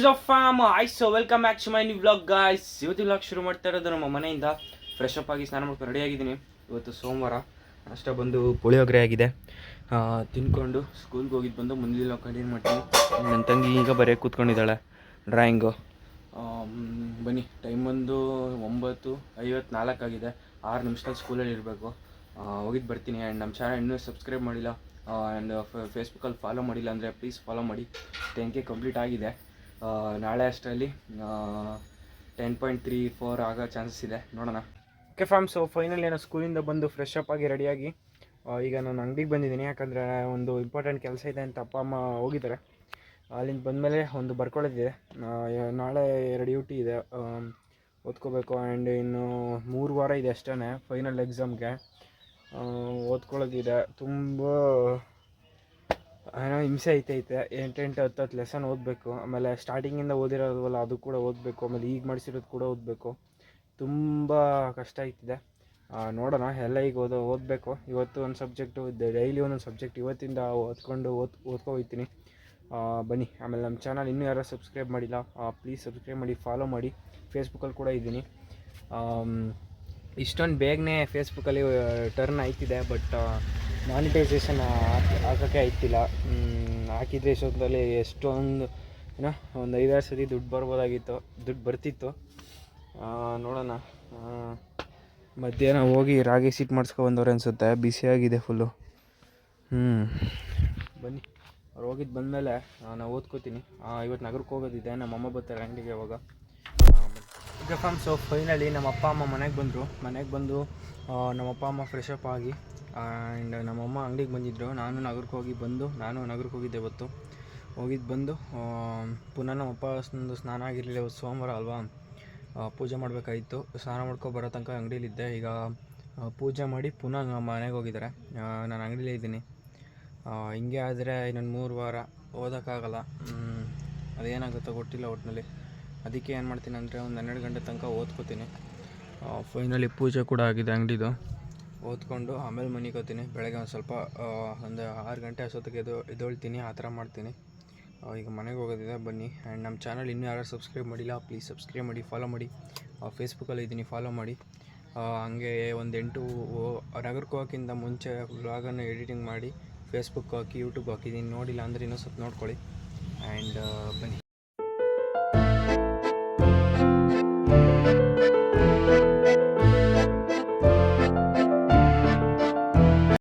Is of form ice so welcome back to my new blog guys ಇವತ್ತು blog ಶುರು ಮಾಡ್ತಾ ಇರೋದು ನಮ್ಮ ಮನೆಯಿಂದ. ಫ್ರೆಶ್ ಅಪ್ ಆಗಿ ಸ್ನಾನ ಮಾಡ್ಕೊಂಡು ರೆಡಿ ಆಗಿದ್ದೀನಿ. ಇವತ್ತು ಸೋಮವಾರ. ಅಷ್ಟೇ ಬಂದು ಪುಳಿಯೋಗರೆ ಆಗಿದೆ. ತಿನ್ಕೊಂಡು ಸ್ಕೂಲ್ಗೆ ಹೋಗಿದ್ದು ಬಂದು ಮುಂದಿನ ಕಂಟಿನ್ಯೂ ಮಾಡ್ತೀನಿ. ನನ್ನ ತಂಗಿ ಈಗ ಬರೀ ಕೂತ್ಕೊಂಡಿದ್ದಾಳೆ. ಡ್ರಾಯಿಂಗು ಬನ್ನಿ. ಟೈಮ್ ಬಂದು ಒಂಬತ್ತು ಐವತ್ನಾಲ್ಕು ಆಗಿದೆ. ಆರು ನಿಮಿಷದಲ್ಲಿ ಸ್ಕೂಲಲ್ಲಿ ಇರಬೇಕು. ಹೋಗಿದ್ದು ಬರ್ತೀನಿ. ಆ್ಯಂಡ್ ನಮ್ಮ ಚಾನಲ್ ಇನ್ನೂ ಸಬ್ಸ್ಕ್ರೈಬ್ ಮಾಡಿಲ್ಲ. ಆ್ಯಂಡ್ ಫೇಸ್ಬುಕ್ಕಲ್ಲಿ ಫಾಲೋ ಮಾಡಿಲ್ಲ ಅಂದರೆ ಪ್ಲೀಸ್ ಫಾಲೋ ಮಾಡಿ. ಟೆನ್ ಕೆ ಕಂಪ್ಲೀಟ್ ಆಗಿದೆ. ನಾಳೆ ಅಷ್ಟರಲ್ಲಿ ಟೆನ್ ಪಾಯಿಂಟ್ ತ್ರೀ ಫೋರ್ ಆಗೋ ಚಾನ್ಸಸ್ ಇದೆ. ನೋಡೋಣ. ಓಕೆ ಫ್ಯಾಮ್ ಸೊ ಫೈನಲ್ ಏನೋ ಸ್ಕೂಲಿಂದ ಬಂದು ಫ್ರೆಶ್ ಅಪ್ ಆಗಿ ರೆಡಿಯಾಗಿ ಈಗ ನಾನು ಅಂಗಡಿಗೆ ಬಂದಿದ್ದೀನಿ. ಯಾಕಂದರೆ ಒಂದು ಇಂಪಾರ್ಟೆಂಟ್ ಕೆಲಸ ಇದೆ ಅಂತ ಅಪ್ಪ, ಅಮ್ಮ ಹೋಗಿದ್ದಾರೆ. ಅಲ್ಲಿಂದ ಬಂದಮೇಲೆ ಒಂದು ಬರ್ಕೊಳ್ಳೋದಿದೆ. ನಾಳೆ ಎರಡು ಡ್ಯೂಟಿ ಇದೆ. ಓದ್ಕೋಬೇಕು. ಆ್ಯಂಡ್ ಇನ್ನು ಮೂರು ವಾರ ಇದೆ ಅಷ್ಟೇ ಫೈನಲ್ ಎಕ್ಸಾಮ್ಗೆ ಓದ್ಕೊಳ್ಳೋದಿದೆ. ತುಂಬ ಏನೋ ಹಿಂಸೆ ಐತೈತೆ ಎಂಟೆಂಟು ಹತ್ತು ಹತ್ತು ಲೆಸನ್ ಓದಬೇಕು, ಆಮೇಲೆ ಸ್ಟಾರ್ಟಿಂಗಿಂದ ಓದಿರೋದಲ್ಲ ಅದು ಕೂಡ ಓದಬೇಕು, ಆಮೇಲೆ ಈಗ ಮಾಡಿಸಿರೋದು ಕೂಡ ಓದಬೇಕು. ತುಂಬ ಕಷ್ಟ ಆಗ್ತಿದೆ. ನೋಡೋಣ, ಎಲ್ಲ ಈಗ ಓದೋ, ಓದಬೇಕು. ಇವತ್ತು ಒಂದು ಸಬ್ಜೆಕ್ಟು ಡೈಲಿ ಒಂದೊಂದು ಸಬ್ಜೆಕ್ಟ್ ಇವತ್ತಿಂದ ಓದ್ಕೊಂಡು, ಓದ್, ಓದ್ಕೊ ಹೋಗ್ತೀನಿ. ಬನ್ನಿ, ಆಮೇಲೆ ನಮ್ಮ ಚಾನಲ್ ಇನ್ನೂ ಯಾರು ಸಬ್ಸ್ಕ್ರೈಬ್ ಮಾಡಿಲ್ಲ ಪ್ಲೀಸ್ ಸಬ್ಸ್ಕ್ರೈಬ್ ಮಾಡಿ ಫಾಲೋ ಮಾಡಿ. ಫೇಸ್ಬುಕ್ಕಲ್ಲಿ ಕೂಡ ಇದ್ದೀನಿ. ಇಷ್ಟೊಂದು ಬೇಗನೆ ಫೇಸ್ಬುಕ್ಕಲ್ಲಿ ಟರ್ನ್ ಆಯ್ತಿದೆ ಬಟ್ ಮಾನಿಟೈಸೇಷನ್ ಹಾಕೋಕ್ಕೆ ಆಯ್ತಿಲ್ಲ. ಹಾಕಿದ್ರೆ ಇಷ್ಟೊತ್ತಲ್ಲಿ ಎಷ್ಟೊಂದು, ಏನೋ, ಒಂದು ಐದಾರು ಸತಿ ದುಡ್ಡು ಬರ್ಬೋದಾಗಿತ್ತು, ದುಡ್ಡು ಬರ್ತಿತ್ತು. ನೋಡೋಣ. ಮಧ್ಯಾಹ್ನ ಹೋಗಿ ರಾಗಿ ಸೀಟ್ ಮಾಡಿಸ್ಕೊ ಬಂದವ್ರೆ ಅನಿಸುತ್ತೆ. ಬಿಸಿಯಾಗಿದೆ ಫುಲ್ಲು ಹ್ಞೂ ಬನ್ನಿ. ಅವ್ರು ಹೋಗಿದ್ದು ಬಂದಮೇಲೆ ನಾನು ಓದ್ಕೋತೀನಿ. ಇವತ್ತು ನಗರಕ್ಕೆ ಹೋಗೋದಿದೆ. ನಮ್ಮ ಅಮ್ಮ ಬರ್ತಾರೆ ಅಂಗಡಿಗೆ ಅವಾಗ. ಈಗ ಫಾಮ್ ಸೊ ಫೈನಲಿ ನಮ್ಮ ಅಪ್ಪ, ಅಮ್ಮ ಮನೆಗೆ ಬಂದರು. ಮನೆಗೆ ಬಂದು ನಮ್ಮ ಅಪ್ಪ, ಅಮ್ಮ ಫ್ರೆಶ್ ಅಪ್ ಆಗಿ ಆ್ಯಂಡ್ ನಮ್ಮಮ್ಮ ಅಂಗಡಿಗೆ ಬಂದಿದ್ದರು ನಾನು ನಗರಕ್ಕೆ ಹೋಗಿ ಬಂದು, ನಾನು ನಗರಕ್ಕೆ ಹೋಗಿದ್ದೆ ಇವತ್ತು. ಹೋಗಿದ್ದು ಬಂದು ಪುನಃ ನಮ್ಮ ಒಂದು ಸ್ನಾನ ಆಗಿರಲಿಲ್ಲ. ಇವತ್ತು ಸೋಮವಾರ ಅಲ್ವಾ? ಪೂಜೆ ಮಾಡಬೇಕಾಗಿತ್ತು. ಸ್ನಾನ ಮಾಡ್ಕೊ ಬರೋ ತನಕ ಅಂಗಡಿಲಿದ್ದೆ ಈಗ ಪೂಜೆ ಮಾಡಿ ಪುನಃ ನಮ್ಮ ಮನೆಗೆ ಹೋಗಿದ್ದಾರೆ. ನಾನು ಅಂಗಡಿಲೇ ಇದ್ದೀನಿ. ಹಿಂಗೆ ಆದರೆ ಇನ್ನೊಂದು ಮೂರು ವಾರ ಓದೋಕ್ಕಾಗಲ್ಲ. ಅದೇನಾಗುತ್ತೋ ಗೊತ್ತಿಲ್ಲ ಒಟ್ಟಿನಲ್ಲಿ ಅದಕ್ಕೆ ಏನು ಮಾಡ್ತೀನಿ ಅಂದರೆ ಒಂದು ಹನ್ನೆರಡು ಗಂಟೆ ತನಕ ಓದ್ಕೋತೀನಿ. ಫೈನಲಿ ಪೂಜೆ ಕೂಡ ಆಗಿದೆ ಅಂಗಡಿದು. ಓದ್ಕೊಂಡು ಆಮೇಲೆ ಮನೆಗೆ ಹೋಗ್ತೀನಿ ಬೆಳಗ್ಗೆ ಒಂದು ಸ್ವಲ್ಪ ಒಂದು ಆರು ಗಂಟೆ ಅಷ್ಟೊತ್ತಿಗೆ ಎದ್ದು, ಎದ್ದೊಳ್ತೀನಿ. ಆ ಥರ ಮಾಡ್ತೀನಿ. ಈಗ ಮನೆಗೆ ಹೋಗೋದಿದೆ, ಬನ್ನಿ. ಆ್ಯಂಡ್ ನಮ್ಮ ಚಾನಲ್ ಇನ್ನೂ ಯಾರು ಸಬ್ಸ್ಕ್ರೈಬ್ ಮಾಡಿಲ್ಲ ಪ್ಲೀಸ್ ಸಬ್ಸ್ಕ್ರೈಬ್ ಮಾಡಿ ಫಾಲೋ ಮಾಡಿ. ಫೇಸ್ಬುಕ್ಕಲ್ಲಿ ಇದ್ದೀನಿ ಫಾಲೋ ಮಾಡಿ. ಹಾಗೆ ಒಂದು ಎಂಟು ನಗರಕ್ಕೆ ಹೋಗೋಕ್ಕಿಂತ ಮುಂಚೆ ವ್ಲಾಗನ್ನು ಎಡಿಟಿಂಗ್ ಮಾಡಿ ಫೇಸ್ಬುಕ್ ಹಾಕಿ ಯೂಟ್ಯೂಬ್ ಹಾಕಿದ್ದೀನಿ ನೋಡಿಲ್ಲ ಅಂದರೆ ಇನ್ನೂ ಸ್ವಲ್ಪ ನೋಡ್ಕೊಳ್ಳಿ. ಆ್ಯಂಡ್ ಬನ್ನಿ.